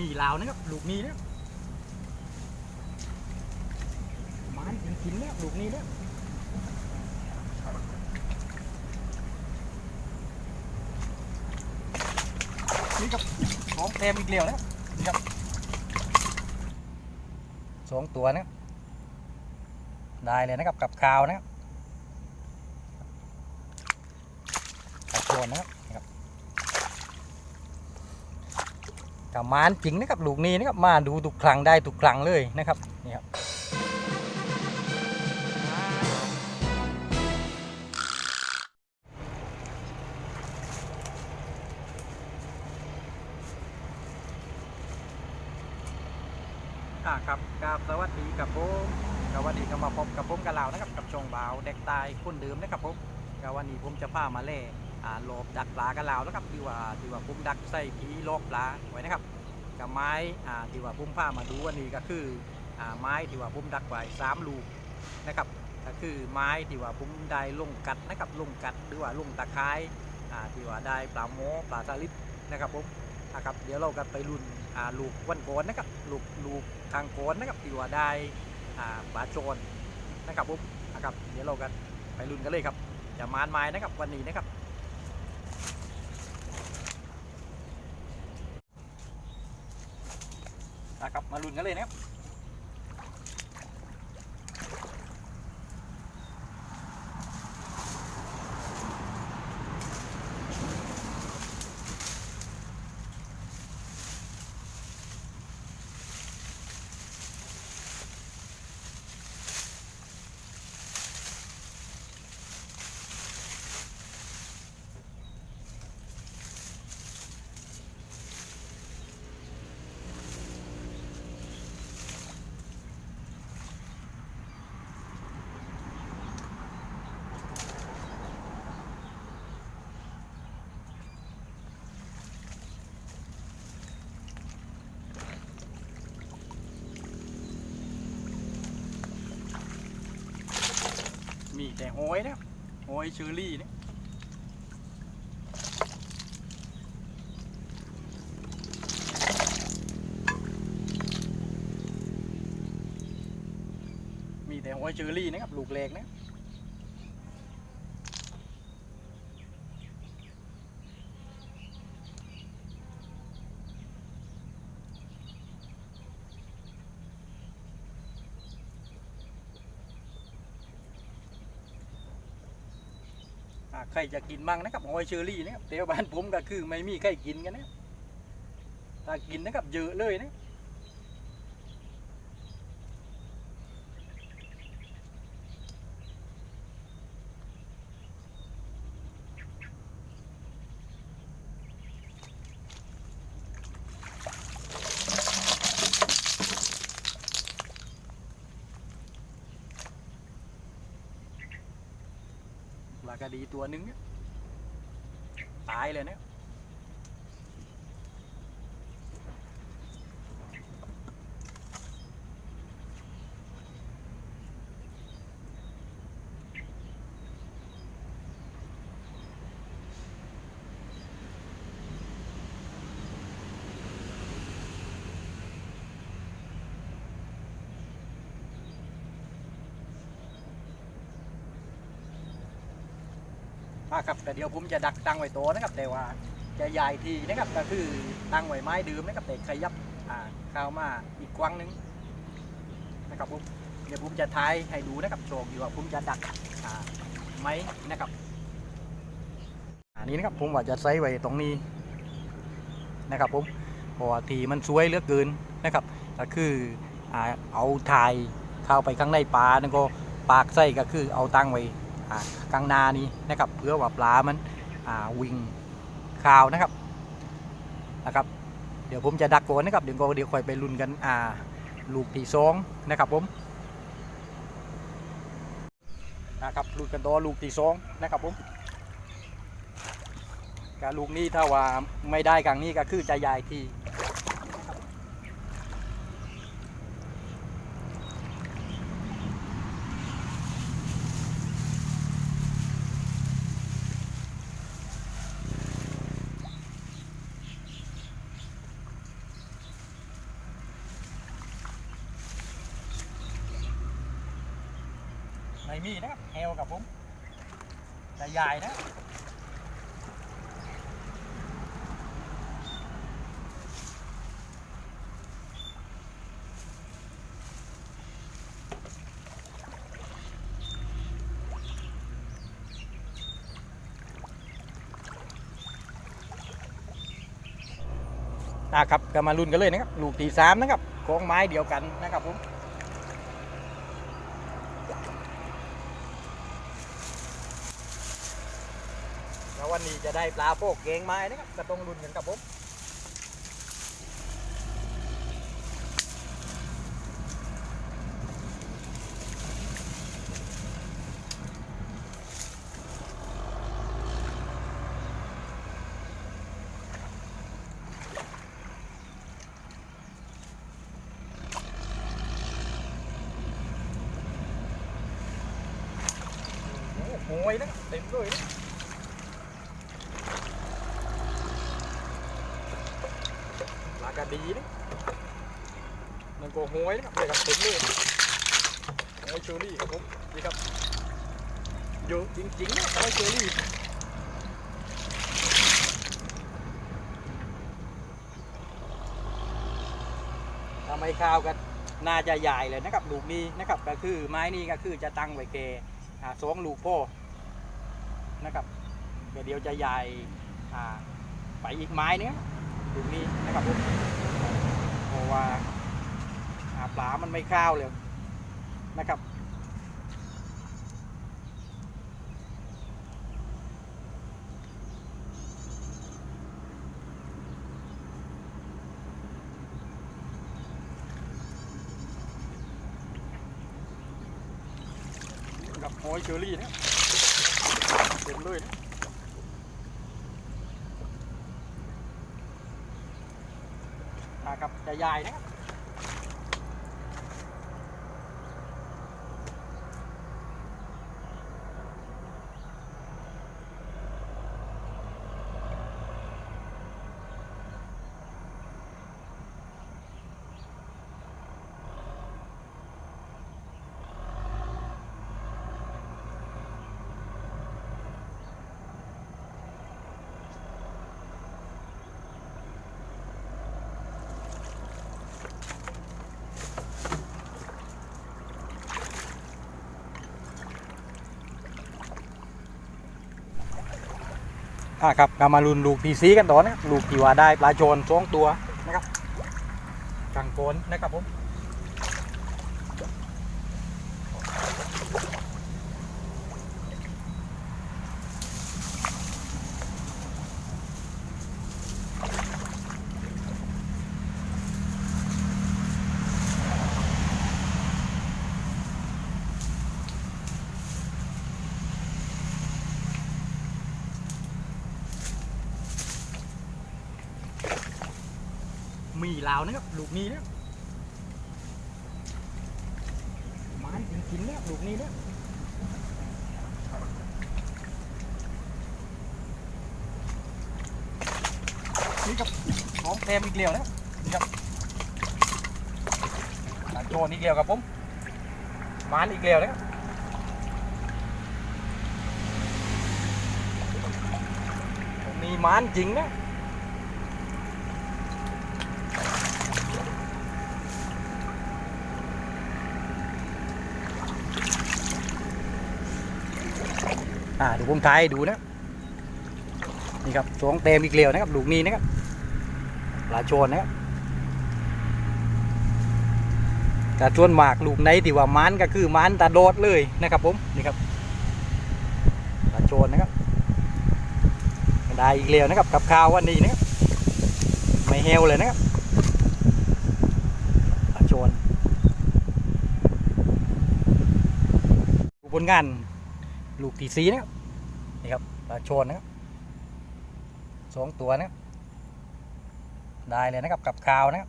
มีลาวนะครับลูกนี้นะมันกินกินแล้วลูกนี้แล้วนี่ครับของเต็มอีกเดียวนะครับนี่ครับสองตัวนะได้เลยนะครับกับข้าวนะครับกับโคนนะครับนะครับ กับมานจริงนะครับลูกนี้นะครับมาดูทุกครั้งได้ทุกครั้งเลยนะครับนี่ครับอ่าครับกับสวัสดีกับผมสวัสดีก็มาพบกับผมกับเรานะครับกับช่องบ่าวเด็กตายคนเดิมนะครับผมกับวันนี้ผมจะพามาเล่ อ่าโลบดักปลากับเรานะครับที่ว่าที่ว่าผมดักใส่ผีโลบปลาไว้นะครับกับไม้ที่ว่าพุ่มผ้ามาดูวันนี้ก็คือไม้ที่ว่าพุ่มดักไว้สามลูกนะครับก็คือไม้ที่ว่าพุ่มได้ลงกัดนะครับลงกัดหรือว่าลงตะไคร้อ่าที่ว่าได้ปลาโมปลาสลิดนะครับผมนะครับเดี๋ยวเรากันไปรุ่นลูกวันโกนนะครับลูกลูกทางโกนนะครับที่ว่าได้ปลาโจรนะครับผมนะครับเดี๋ยวเรากันไปรุ่นกันเลยครับจะมานไม้นะครับวันนี้นะครับ นะครับมาลุ้นกันเลยนะครับมี แต่โหอยนะโหอยเชอรี่เนี่ยมีแต่โหอยเชอรี่นะครับลูกเล็กนะ ใครจะกินมั่งนะครับโหอยเชอรี่นะครับแต่ว่าบ้านผมก็คือไม่มีใครกินกันนะถ้ากินนะครับเยอะเลยนะ ปลากระดีตัวหนึงเนี่ยตายเลยเนี่ย อะครับแต่เดี๋ยวผมจะดักตั้งไว้โตนะครับแต่ว่าจะใหญ่ทีนะครับก็คือตั้งไว้ไม้เดิมนะครับแต่ขยับอ่าข้าวมาอีกกว้างหนึงนะครับผมเดี๋ยวผมจะทายให้ดูนะครับโชว์อยู่ว่าผมจะดักอ่าไหมนะครับอันนี้นะครับผมว่าจะใส่ไว้ตรงนี้นะครับผมเพราะว่าทีมันสวยเหลือเกินนะครับก็คืออ่าเอาถ่ายเข้าไปข้างในปลาแล้วก็ปากไส้ก็คือเอาตั้งไว้ กลางนานี้นะครับเพื่อว่าปลามันวิ่งข่าวนะครับนะครับ เดี๋ยวผมจะดักโกนนะครับเดี๋ยวก็เดี๋ยวค่อยไปลุ้นกันอ่าลูกที่สองนะครับผมนะครับลุ้นกันต่อลูกที่สองนะครับผมการลูกนี้ถ้าว่าไม่ได้กลางนี้ก็คือจะใหญ่ที ไม่มีนะครับแฮวกับผมแต่ใหญ่นะอะครับก็มาลุ้นกันเลยนะครับ ลูกทีสามนะครับของไม้เดียวกันนะครับผม วันนี้จะได้ปลาโปกเกงไม้นะครับก็ต้องลุ้นกันกับผมโอ้โหโหยนะเต็มเลยนะปลากระ ดีนะมันก็โหยนะครับเลยครับเต็มเลยโอ้ยเชอรี่ครับผมนี่ครับเยอะจริงๆนะโอ้ยเชอรี่ทำไมข้าวก็น่าจะใหญ่เลยนะครับลูกนี้นะครับก็คือไม้นี้ก็คือจะตั้งไว้แกอ่าสองลูกพ่อนะครับเดี๋ยวเดียวจะใหญ่อ่าไปอีกไม้นึงลูกนี้นะครับผม ว่า ปลา มันไม่ข้าวเลยนะครับกับโอยเชอรี่นะเต็มเลยนะ อ่าครับจะยายนะครับ อ่าครับกามาลุ้นลูกทีซีกันต่อนะครับลูกที่ว่าได้ปลาโจรสองตัวนะครับกังโกนนะครับผม ลาวนะครับลูกนี้นะไม้จริงๆนะลูกนี้นะนี่กับของเต็มอีกเดียวนะนี่ครับปลาโจนอีกเดียวครับผมมานอีกเดียวนะครับมีมานจริงนะ อ่าเดี๋ยวผมถ่ายดูนะนี่ครับสองเต็มอีกเลียวนะครับลูกนี้นะครับปลาโชนนะครับแต่ชวนหมากลูกไหนที่ว่ามันก็คือมันตาโดดเลยนะครับผมนี่ครับปลาโชนนะครับได้อีกเลียวนะครับกับข้าววันนี้นะครับไม่เฮวเลยนะครับปลาโชนดูผลงาน ลูกทีซีนะครับนี่ครับปลาโชนนะครับสองตัวนะครับได้เลยนะครับกับข้าวนะครับ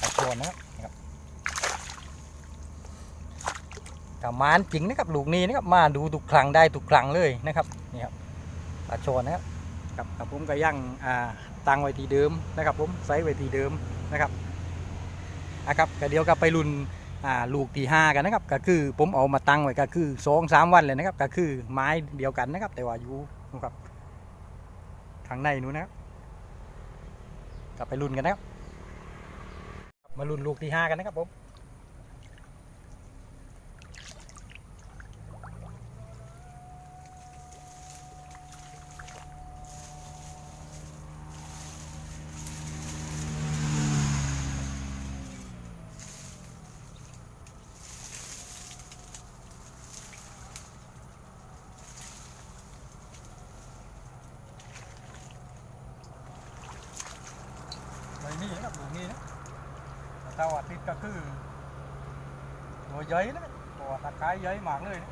ปลาโชนนะครับกับมานจริงนะครับลูกนี้นะครับมาดูทุกครั้งได้ทุกครั้งเลยนะครับนี่ครับปลาโชนนะครับกับกับผมก็ย่างอ่าตังไว้ที่เดิมนะครับผมไซส์ไว้ที่เดิมนะครับอะครับก็เดี๋ยวก็ไปรุ่น ลูกที่ห้ากันนะครับก็คือผมเอามาตั้งไว้ก็คือสองสามวันเลยนะครับก็คือไม้เดียวกันนะครับ แต่ว่าอยู่นะครับข้างในนู้นนะครับกลับไปรุ่นกันนะครับ มารุ่นลูกที่ห้ากันนะครับผมมีนะครับลูกนี้นะแต่เสาร์อาทิตย์ก็คือ ตัวใหญ่นะตัวตะไคร้ใหญ่มากเลยนะ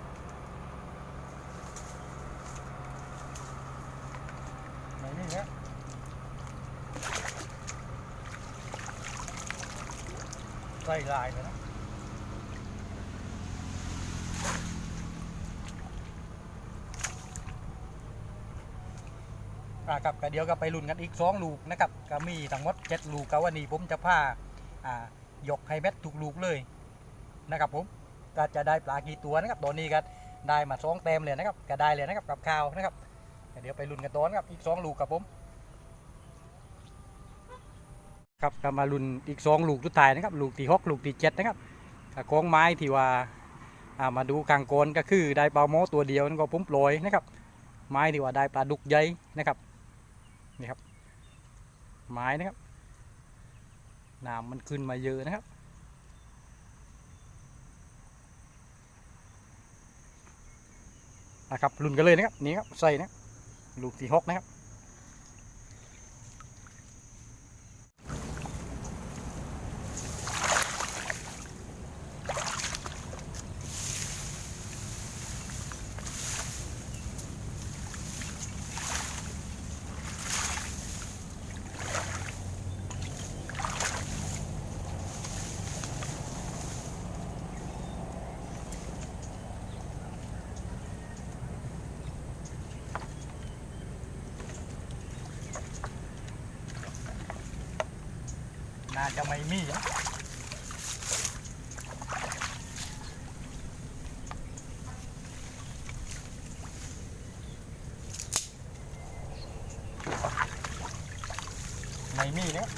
ไม่มีนะใส่ลายเลยนะอ่าครับก็เดี๋ยวก็ไปลุ้นกันอีกสองลูกนะครับก็มีทั้งหมดเจ็ดลูกก็วันนี้ผมจะพาอ่ายกให้แบตทุกลูกเลย นะครับผมก็จะได้ปลากี่ตัวนะครับตอนนี้ก็ได้มาสองเต็มเลยนะครับก็ได้เลยนะครับกับข้าวนะครับเดี๋ยวไปลุ้นกันต่อนะครับอีกสองลูกครับผมครับก็มาลุ้นอีกสองลูกสุดท้ายนะครับลูกที่หกลูกที่เจ็ดนะครับก็ของไม้ที่ว่าอ่ามาดูกลางโกนก็คือได้ปลาโมตัวเดียวนั่นก็ผมโปรยนะครับ ไม้ที่ว่าได้ปลาดุกใหญ่นะครับนี่ครับไม้นะครับน้ำมันขึ้นมาเยอะนะครับ นะครับรุ่นกันเลยนะครับนี่ครับใส่นะลูกที่หกนะครับ น่าจะไม่มีไม่มีเนะ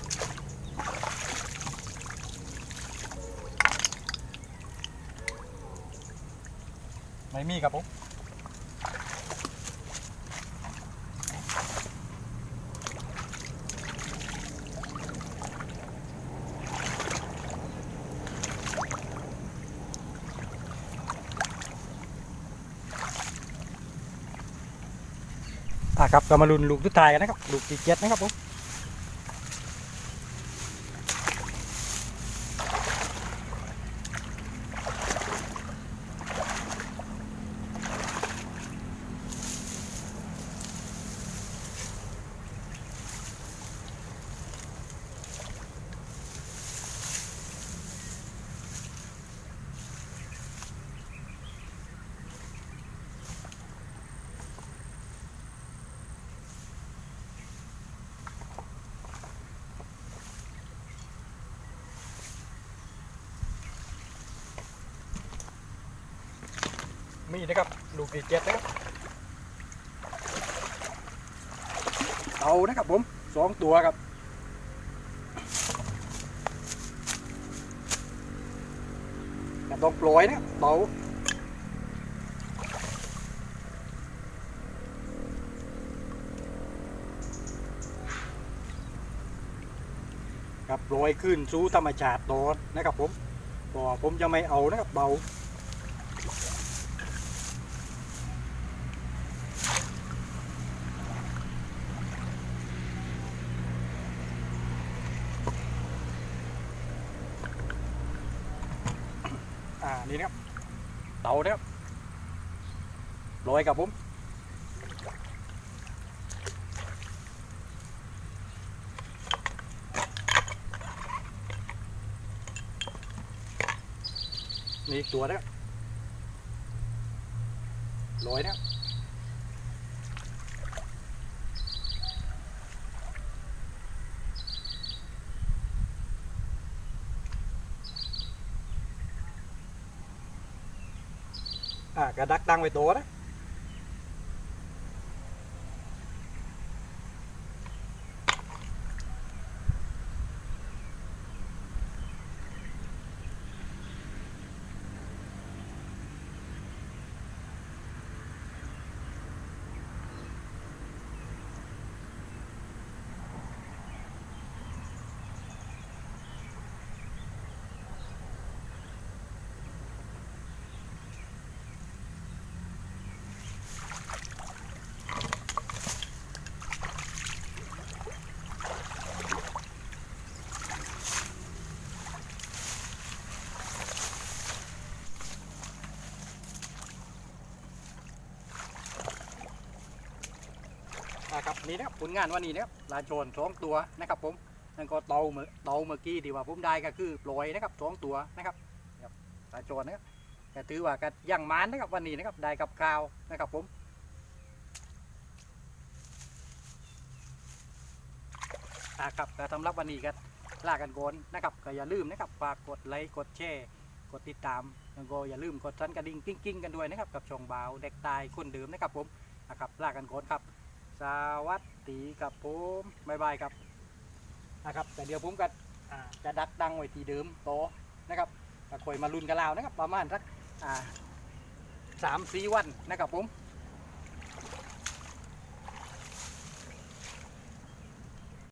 ไม่มีครับผม อะครับก็มาลุ้นลูกทุกทายกันนะครับลูกที่เจ็ดนะครับผม มีนะครับลูดีเจ็ดนะครับเอานะครับผมสองตัวครับต่ต้องปล่อยนะเบาครับปล่อยขึ้นสู่ธรรมชาติตดนนะครับผมก็ผมจะไม่เอานะครับเบา นี่นะครับ เตานะครับโรยกับผมนี่อีกตัวนะครับโรยนะครับอ่ากระ ดักตั้งไว้โต นี่นะครับผลงานวันนี้นะครับลาโจนสองตัวนะครับผมนั่นก็เตาเมื่อเตาเมื่อกี้ที่ว่าผมได้ก็คือปล่อยนะครับสองตัวนะครับลาโจนนะครับแต่ถือว่าก็ยังมานนะครับวันนี้นะครับได้กับข้าวนะครับผมอ่าครับก็สำหรับวันนี้ก็ลากันก่อนนะครับก็อย่าลืมนะครับฝากกดไลค์กดแชร์กดติดตามแล้วก็อย่าลืมกดสั่นกระดิ่งกิ้งๆกันด้วยนะครับกับช่องบาวเด็กตายคนเดิมนะครับผมนะครับลากันก่อนครับ สวัสดีครับผมบายบายครับนะครับ แต่เดี๋ยวผมก็จะดักดังไว้ที่เดิมโตะนะครับก็คอยมาลุ้นกันแล้วนะครับ ประมาณสักสามสี่วันนะครับผม